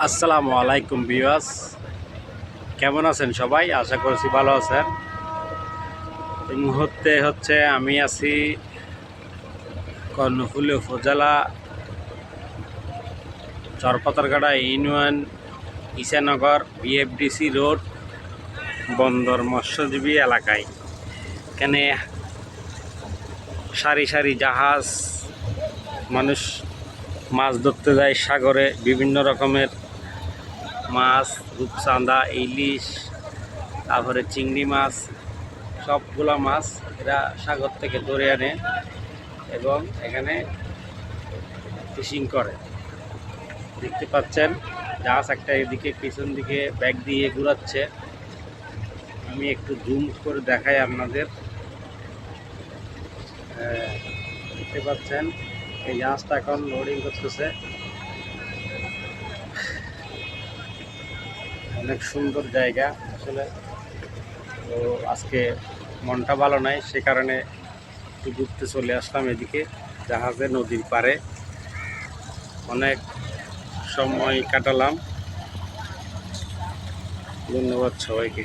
আসসালামু আলাইকুম বিওয়াস কেমন আছেন সবাই? আশা করছি ভালো আছেন। এই মুহূর্তে হচ্ছে আমি আছি কর্ণফুলী উপজেলা Charpatargara union, Ishanagar BFDC road, বন্দর মৎস্যজীবী এলাকায়। এখানে সারি সারি জাহাজ, মানুষ মাছ ধরতে যায় সাগরে, বিভিন্ন রকমের মাছ, রূপচাঁদা, ইলিশ, তারপরে চিংড়ি মাছ, সবগুলা মাছ এরা সাগর থেকে ধরে আনে এবং এখানে ফিশিং করে। দেখতে পাচ্ছেন জাহাজ একটা এদিকে, পিছন দিকে ব্যাগ দিয়ে ঘুরাচ্ছে। আমি একটু জুম করে দেখাই আপনাদের। দেখতে পাচ্ছেন এই জাহাজটা এখন লোডিং করতেছে। অনেক সুন্দর জায়গা আসলে। তো আজকে মনটা ভালো নাই, সে কারণে একটু ঘুরতে চলে আসলাম এদিকে, জাহাজে নদীর পাড়ে। অনেক সময় কাটালাম। ধন্যবাদ সবাইকে।